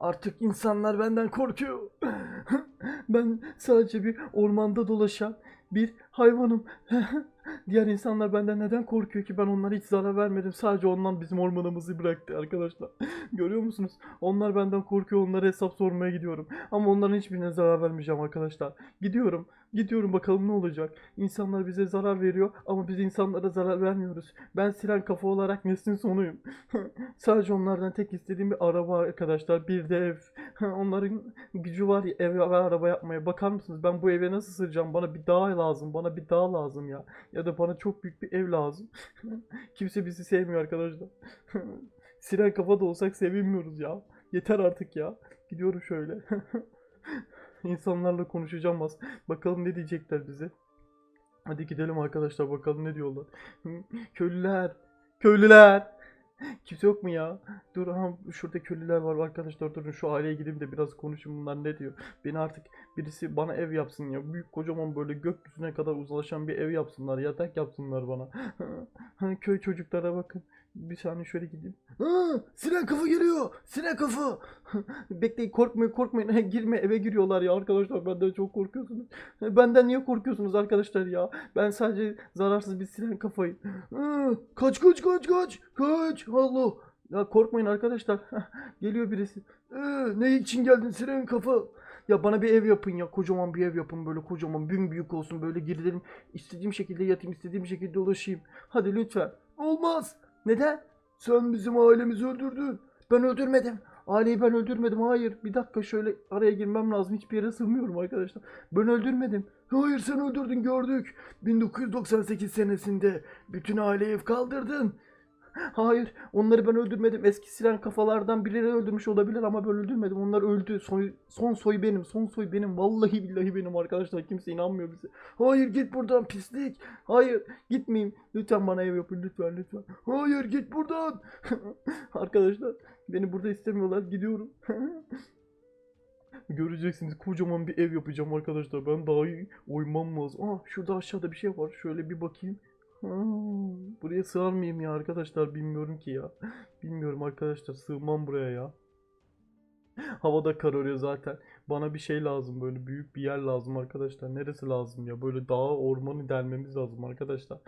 Artık insanlar benden korkuyor. ben sadece bir ormanda dolaşan bir hayvanım. Diğer insanlar benden neden korkuyor ki? Ben onlara hiç zarar vermedim. Sadece ondan bizim ormanımızı bıraktı arkadaşlar. Görüyor musunuz? Onlar benden korkuyor. Onlara hesap sormaya gidiyorum. Ama onların hiçbirine zarar vermeyeceğim arkadaşlar. Gidiyorum. Gidiyorum bakalım ne olacak. İnsanlar bize zarar veriyor ama biz insanlara zarar vermiyoruz. Ben siren kafa olarak neslin sonuyum. Sadece onlardan tek istediğim bir araba arkadaşlar. Bir de ev. Onların gücü var ya ev ve araba yapmaya. Bakar mısınız? Ben bu eve nasıl sığacağım? Bana bir dağ lazım. Bana bir dağ lazım ya. Ya da bana çok büyük bir ev lazım. Kimse bizi sevmiyor arkadaşlar. Siren kafa da olsak sevinmiyoruz ya. Yeter artık ya. Gidiyorum şöyle. İnsanlarla konuşacağım az. Bakalım ne diyecekler bize. Hadi gidelim arkadaşlar bakalım ne diyorlar. Köylüler. Köylüler. Kimse yok mu ya? Dur aha şurada köylüler var arkadaşlar durun şu aileye gideyim de biraz konuşayım bunlar ne diyor. Beni artık birisi bana ev yapsın ya. Büyük kocaman böyle gökyüzüne kadar uzlaşan bir ev yapsınlar. Yatak yapsınlar bana. Köy çocuklara bakın. Bir saniye şöyle gideyim. Aa, siren kafa geliyor. Siren kafa. Bekleyin korkmayın korkmayın. Girme eve giriyorlar ya arkadaşlar. Benden çok korkuyorsunuz. Benden niye korkuyorsunuz arkadaşlar ya? Ben sadece zararsız bir siren kafayım. Kaç kaç kaç kaç. Kaç. Allah. Ya korkmayın arkadaşlar. Geliyor birisi. Ne için geldin siren kafa? Ya bana bir ev yapın ya. Kocaman bir ev yapın böyle kocaman. Büyük büyük olsun böyle girelim. istediğim şekilde yatayım. istediğim şekilde ulaşayım. Hadi lütfen. Olmaz. Neden? Sen bizim ailemizi öldürdün. Ben öldürmedim. Aileyi ben öldürmedim. Hayır. Bir dakika şöyle araya girmem lazım. Hiçbir yere sığmıyorum arkadaşlar. Ben öldürmedim. Hayır sen öldürdün gördük. 1998 senesinde bütün aileyi kaldırdın. Hayır, onları ben öldürmedim. Eski siren kafalardan birileri öldürmüş olabilir ama ben öldürmedim. Onlar öldü. Soy, son soy benim. Son soy benim. Vallahi billahi benim arkadaşlar. Kimse inanmıyor bize. Hayır git buradan pislik. Hayır gitmeyeyim. Lütfen bana ev yapın lütfen lütfen. Hayır git buradan. arkadaşlar beni burada istemiyorlar. Gidiyorum. Göreceksiniz kocaman bir ev yapacağım arkadaşlar. Ben daha iyi oymam lazım. Aa şurada aşağıda bir şey var. Şöyle bir bakayım. Ha, buraya sığar mıyım ya arkadaşlar bilmiyorum ki ya. Bilmiyorum arkadaşlar sığmam buraya ya. Havada kararıyor zaten. Bana bir şey lazım böyle büyük bir yer lazım arkadaşlar. Neresi lazım ya? Böyle dağ ormanı delmemiz lazım arkadaşlar.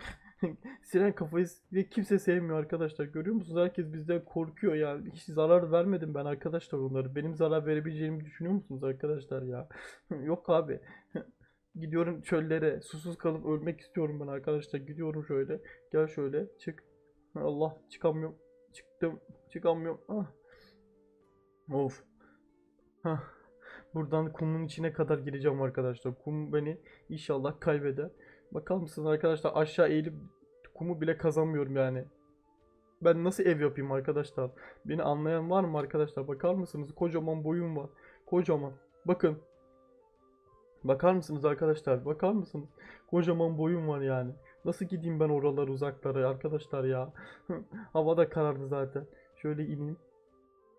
Siren kafayı ve kimse sevmiyor arkadaşlar. Görüyor musunuz? Herkes bizden korkuyor yani. Hiç zarar vermedim ben arkadaşlar onları. Benim zarar verebileceğimi düşünüyor musunuz arkadaşlar ya? Yok abi. Gidiyorum çöllere. Susuz kalıp ölmek istiyorum ben arkadaşlar. Gidiyorum şöyle. Gel şöyle. Çık. Allah çıkamıyorum. Çıktım. Çıkamıyorum. Ah. Of. Hah. Buradan kumun içine kadar gireceğim arkadaşlar. Kum beni inşallah kaybeder. Bakar mısınız arkadaşlar aşağı eğilip kumu bile kazanmıyorum yani. Ben nasıl ev yapayım arkadaşlar? Beni anlayan var mı arkadaşlar? Bakar mısınız? Kocaman boyum var. Kocaman. Bakın. Bakar mısınız arkadaşlar? Bakar mısınız? Kocaman boyum var yani. Nasıl gideyim ben oralar uzaklara arkadaşlar ya? Hava da karardı zaten. Şöyle ineyim.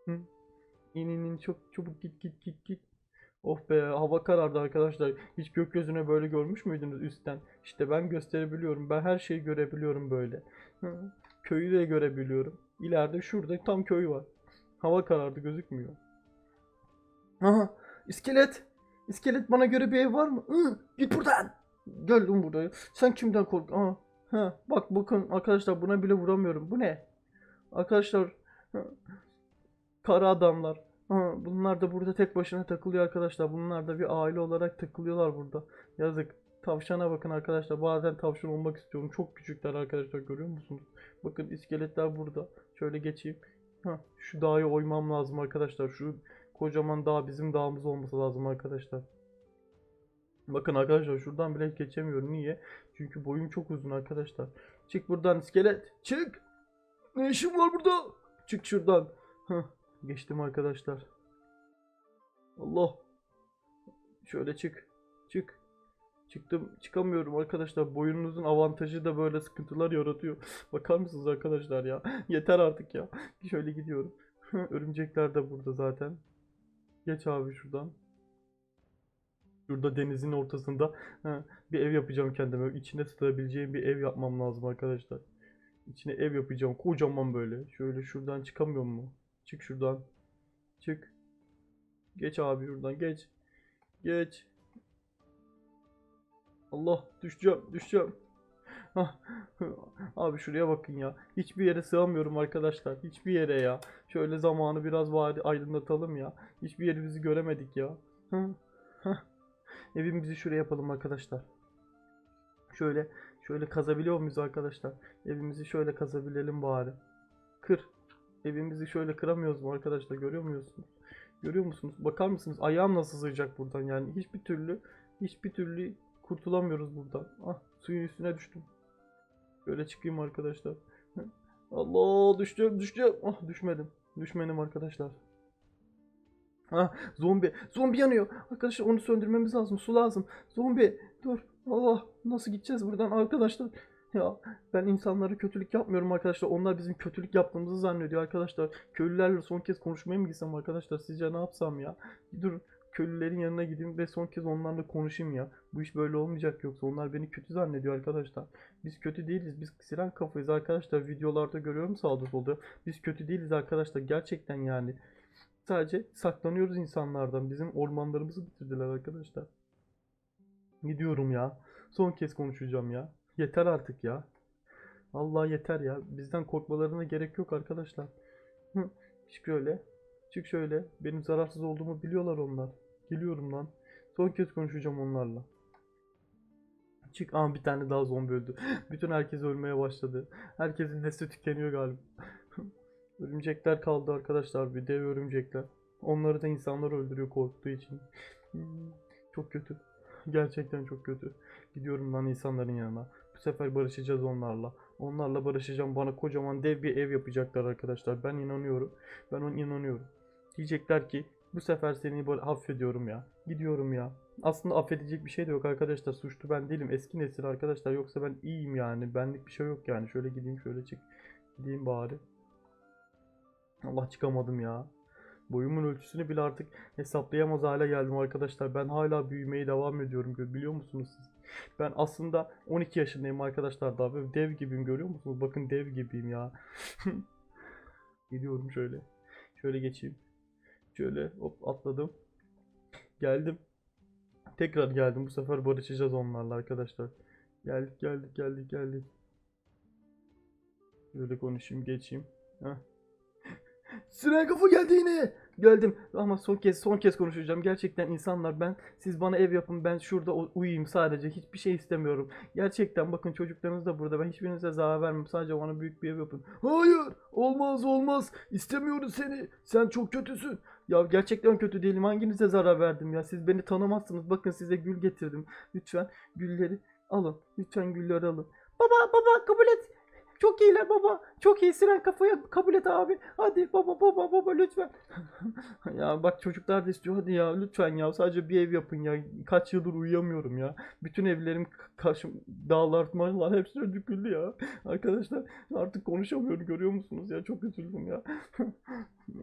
Hı? Çok çabuk git git git git. Oh be hava karardı arkadaşlar. Hiç gökyüzüne böyle görmüş müydünüz üstten? İşte ben gösterebiliyorum. Ben her şeyi görebiliyorum böyle. Köyü de görebiliyorum. İleride şurada tam köy var. Hava karardı gözükmüyor. Aha iskelet. İskelet bana göre bir ev var mı? Hı, git buradan. Gel lan buraya. Sen kimden kork? Aha. Ha, bak bakın arkadaşlar buna bile vuramıyorum. Bu ne? Arkadaşlar kara adamlar. Ha, bunlar da burada tek başına takılıyor arkadaşlar. Bunlar da bir aile olarak takılıyorlar burada. Yazık. Tavşana bakın arkadaşlar. Bazen tavşan olmak istiyorum. Çok küçükler arkadaşlar görüyor musunuz? Bakın iskeletler burada. Şöyle geçeyim. Ha, şu dağı oymam lazım arkadaşlar. Şu kocaman dağ bizim dağımız olması lazım arkadaşlar. Bakın arkadaşlar şuradan bile geçemiyorum. Niye? Çünkü boyum çok uzun arkadaşlar. Çık buradan iskelet. Çık. Ne işin var burada? Çık şuradan. Heh, geçtim arkadaşlar. Allah. Şöyle çık. Çık. Çıktım. Çıkamıyorum arkadaşlar. Boyunuzun avantajı da böyle sıkıntılar yaratıyor. Bakar mısınız arkadaşlar ya? Yeter artık ya. Şöyle gidiyorum. Örümcekler de burada zaten. Geç abi şuradan. Şurada denizin ortasında bir ev yapacağım kendime. İçine sığabileceğim bir ev yapmam lazım arkadaşlar. İçine ev yapacağım. Kocaman böyle. Şöyle şuradan çıkamıyor mu? Çık şuradan. Çık. Geç abi şuradan geç. Geç. Allah düşeceğim düşeceğim. Abi şuraya bakın ya. Hiçbir yere sığamıyorum arkadaşlar. Hiçbir yere ya. Şöyle zamanı biraz bari aydınlatalım ya. Hiçbir yerimizi göremedik ya. Evimizi şuraya yapalım arkadaşlar. Şöyle şöyle kazabiliyor muyuz arkadaşlar? Evimizi şöyle kazabilelim bari. Kır. Evimizi şöyle kıramıyoruz mu arkadaşlar? Görüyor musunuz? Görüyor musunuz? Bakar mısınız? Ayağım nasıl sığacak buradan yani? Hiçbir türlü hiçbir türlü kurtulamıyoruz buradan. Ah suyun üstüne düştüm. Böyle çıkayım arkadaşlar. Allah düşeceğim düşeceğim. Ah düşmedim. Düşmedim arkadaşlar. Ah zombi. Zombi yanıyor. Arkadaşlar onu söndürmemiz lazım. Su lazım. Zombi. Dur. Allah nasıl gideceğiz buradan arkadaşlar? Ya ben insanlara kötülük yapmıyorum arkadaşlar. Onlar bizim kötülük yaptığımızı zannediyor arkadaşlar. Köylülerle son kez konuşmaya mı gitsem arkadaşlar? Sizce ne yapsam ya? Dur köylülerin yanına gideyim ve son kez onlarla konuşayım ya. Bu iş böyle olmayacak yoksa onlar beni kötü zannediyor arkadaşlar. Biz kötü değiliz. Biz siren kafayız arkadaşlar. Videolarda görüyorum sağda solda. Biz kötü değiliz arkadaşlar. Gerçekten yani. Sadece saklanıyoruz insanlardan. Bizim ormanlarımızı bitirdiler arkadaşlar. Gidiyorum ya. Son kez konuşacağım ya. Yeter artık ya. Allah yeter ya. Bizden korkmalarına gerek yok arkadaşlar. Hı. Çık şöyle. Çık şöyle. Benim zararsız olduğumu biliyorlar onlar. Geliyorum lan. Son kez konuşacağım onlarla. Çık. Aa bir tane daha zombi öldü. Bütün herkes ölmeye başladı. Herkesin nesli tükeniyor galiba. Örümcekler kaldı arkadaşlar. Bir dev örümcekler. Onları da insanlar öldürüyor korktuğu için. Hmm, Çok kötü. Gerçekten çok kötü. Gidiyorum lan insanların yanına. Bu sefer barışacağız onlarla. Onlarla barışacağım. Bana kocaman dev bir ev yapacaklar arkadaşlar. Ben inanıyorum. Ben ona inanıyorum. Diyecekler ki bu sefer seni böyle affediyorum ya. Gidiyorum ya. Aslında affedecek bir şey de yok arkadaşlar. Suçlu ben değilim. Eski nesil arkadaşlar. Yoksa ben iyiyim yani. Benlik bir şey yok yani. Şöyle gideyim şöyle çık. Gideyim bari. Allah çıkamadım ya. Boyumun ölçüsünü bile artık hesaplayamaz hale geldim arkadaşlar. Ben hala büyümeye devam ediyorum. Biliyor musunuz siz? Ben aslında 12 yaşındayım arkadaşlar daha. Böyle dev gibiyim görüyor musunuz? Bakın dev gibiyim ya. Gidiyorum şöyle. Şöyle geçeyim. Şöyle hop atladım. Geldim. Tekrar geldim. Bu sefer barışacağız onlarla arkadaşlar. Geldik geldik geldik geldik. Böyle konuşayım geçeyim. Heh. Siren kafa geldi yine. Geldim ama son kez son kez konuşacağım. Gerçekten insanlar ben siz bana ev yapın ben şurada uyuyayım sadece. Hiçbir şey istemiyorum. Gerçekten bakın çocuklarınız da burada. Ben hiçbirinize zarar vermem. Sadece bana büyük bir ev yapın. Hayır olmaz olmaz. İstemiyoruz seni. Sen çok kötüsün. Ya gerçekten kötü değilim. Hanginize zarar verdim ya? Siz beni tanımazsınız. Bakın size gül getirdim. Lütfen gülleri alın. Lütfen gülleri alın. Baba baba kabul et. Çok iyiler baba. Çok iyi siren kafaya kabul et abi. Hadi baba baba baba lütfen. ya bak çocuklar da istiyor. Hadi ya lütfen ya. Sadece bir ev yapın ya. Kaç yıldır uyuyamıyorum ya. Bütün evlerim karşım dağlar mağlar hepsi döküldü ya. Arkadaşlar artık konuşamıyorum görüyor musunuz ya? Çok üzüldüm ya.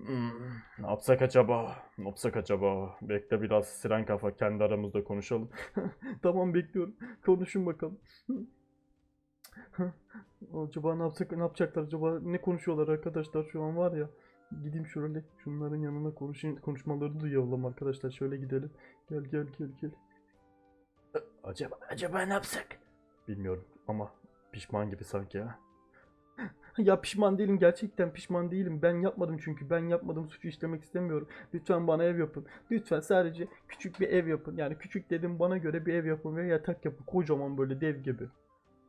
Hmm, ne yapsak acaba? Ne yapsak acaba? Bekle biraz siren kafa kendi aramızda konuşalım. tamam bekliyorum. Konuşun bakalım. Acaba ne yapsak ne yapacaklar acaba ne konuşuyorlar arkadaşlar şu an var ya. Gideyim şöyle şunların yanına konuşayım konuşmalarını duyalım arkadaşlar. Şöyle gidelim. Gel gel gel gel. Acaba acaba ne yapsak? Bilmiyorum ama pişman gibi sanki ya. Ya pişman değilim gerçekten pişman değilim. Ben yapmadım çünkü ben yapmadım suçu işlemek istemiyorum. Lütfen bana ev yapın. Lütfen sadece küçük bir ev yapın. Yani küçük dedim bana göre bir ev yapın ve yatak yapın. Kocaman böyle dev gibi.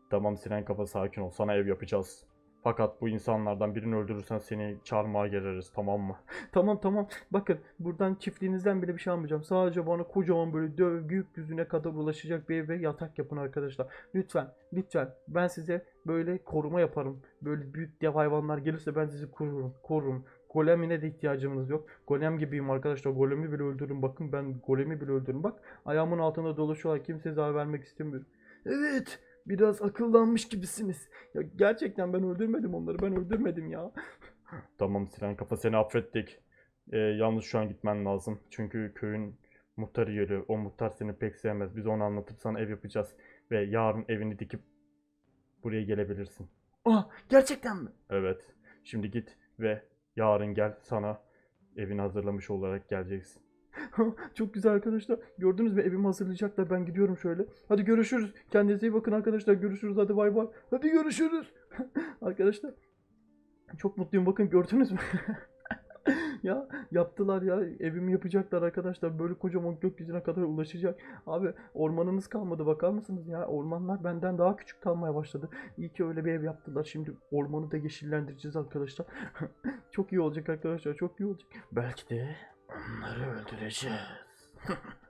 Tamam siren kafa sakin ol sana ev yapacağız. Fakat bu insanlardan birini öldürürsen seni çarmıha gereriz tamam mı? Tamam tamam. Bakın buradan çiftliğinizden bile bir şey almayacağım. Sadece bana kocaman böyle döv gökyüzüne kadar ulaşacak bir ev ve yatak yapın arkadaşlar. Lütfen lütfen ben size böyle koruma yaparım. Böyle büyük dev hayvanlar gelirse ben sizi korurum. Korurum. Golemine de ihtiyacımız yok. Golem gibiyim arkadaşlar. Golemi bile öldürürüm. Bakın ben golemi bile öldürürüm. Bak ayağımın altında dolaşıyorlar. Kimseye zarar vermek istemiyorum. Evet. Biraz akıllanmış gibisiniz. Ya gerçekten ben öldürmedim onları. Ben öldürmedim ya. Tamam siren kafa seni affettik. Ee, yalnız şu an gitmen lazım. Çünkü köyün muhtarı geliyor. O muhtar seni pek sevmez. Biz onu anlatıp sana ev yapacağız. Ve yarın evini dikip buraya gelebilirsin. Ah gerçekten mi? Evet. Şimdi git ve yarın gel sana evini hazırlamış olarak geleceksin. Çok güzel arkadaşlar. Gördünüz mü evimi hazırlayacaklar. Ben gidiyorum şöyle. Hadi görüşürüz. Kendinize iyi bakın arkadaşlar. Görüşürüz. Hadi bay bay. Hadi görüşürüz. arkadaşlar. Çok mutluyum. Bakın gördünüz mü? ya yaptılar ya. Evimi yapacaklar arkadaşlar. Böyle kocaman gökyüzüne kadar ulaşacak. Abi ormanımız kalmadı. Bakar mısınız ya? Ormanlar benden daha küçük kalmaya başladı. İyi ki öyle bir ev yaptılar. Şimdi ormanı da yeşillendireceğiz arkadaşlar. çok iyi olacak arkadaşlar. Çok iyi olacak. Belki de onları öldüreceğiz.